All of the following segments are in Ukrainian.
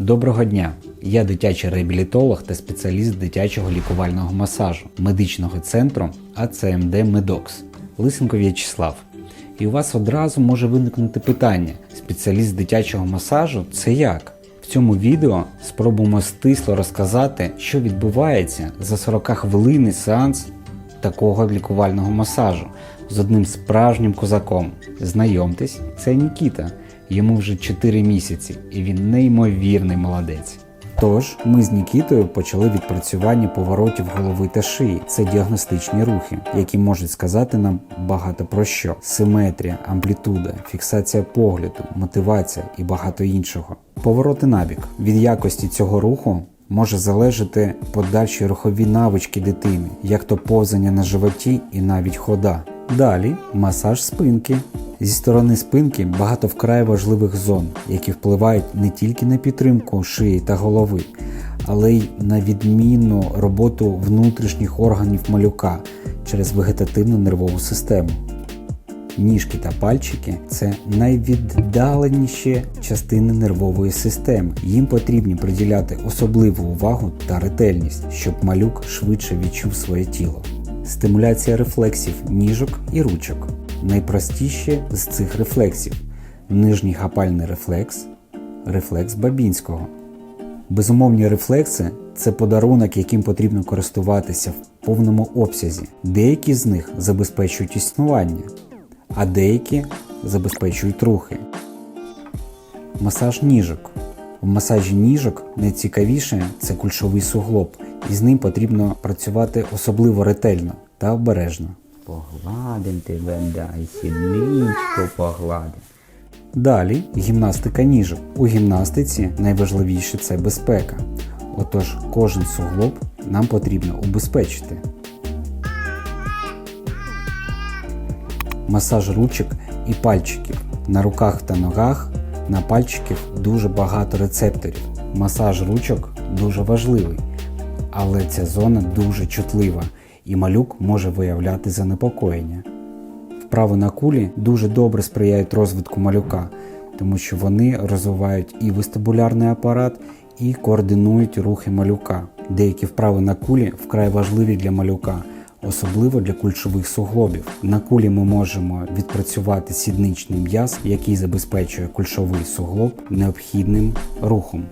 Доброго дня! Я дитячий реабілітолог та спеціаліст дитячого лікувального масажу медичного центру АЦМД Медокс Лисенко В'ячеслав. І у вас одразу може виникнути питання: спеціаліст дитячого масажу це як? В цьому відео спробуємо стисло розказати, що відбувається за 40 хвилинний сеанс такого лікувального масажу з одним справжнім козаком. Знайомтесь, це Нікіта. Йому вже 4 місяці, і він неймовірний молодець. Тож ми з Нікітою почали відпрацювання поворотів голови та шиї. Це діагностичні рухи, які можуть сказати нам багато про що: симетрія, амплітуда, фіксація погляду, мотивація і багато іншого. Повороти набік від якості цього руху може залежати подальші рухові навички дитини, як то повзання на животі і навіть хода. Далі масаж спинки. Зі сторони спинки багато вкрай важливих зон, які впливають не тільки на підтримку шиї та голови, але й на відмінну роботу внутрішніх органів малюка через вегетативну нервову систему. Ніжки та пальчики це найвіддаленіші частини нервової системи. Їм потрібно приділяти особливу увагу та ретельність, щоб малюк швидше відчув своє тіло. Стимуляція рефлексів ніжок і ручок. Найпростіші з цих рефлексів нижній гапальний рефлекс, рефлекс Бабінського. Безумовні рефлекси це подарунок, яким потрібно користуватися в повному обсязі. Деякі з них забезпечують існування, а деякі забезпечують рухи. Масаж ніжок. В масажі ніжок найцікавіше це кульшовий суглоб, і з ним потрібно працювати особливо ретельно та обережно. Погладим тебе, дай сідничку погладим. Далі гімнастика ніжок. У гімнастиці найважливіше це безпека. Отож, кожен суглоб нам потрібно убезпечити. Масаж ручок і пальчиків. На руках та ногах на пальчиків дуже багато рецепторів. Масаж ручок дуже важливий, але ця зона дуже чутлива і малюк може виявляти занепокоєння. Вправи на кулі дуже добре сприяють розвитку малюка, тому що вони розвивають і вестибулярний апарат, і координують рухи малюка. Деякі вправи на кулі вкрай важливі для малюка, особливо для кульшових суглобів. На кулі ми можемо відпрацювати сідничний м'яз, який забезпечує кульшовий суглоб необхідним рухом.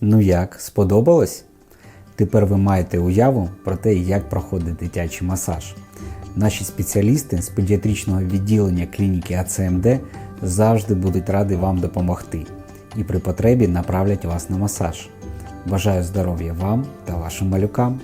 Ну як, сподобалось? Тепер ви маєте уяву про те, як проходить дитячий масаж. Наші спеціалісти з педіатричного відділення клініки АЦМД завжди будуть раді вам допомогти і при потребі направлять вас на масаж. Бажаю здоров'я вам та вашим малюкам!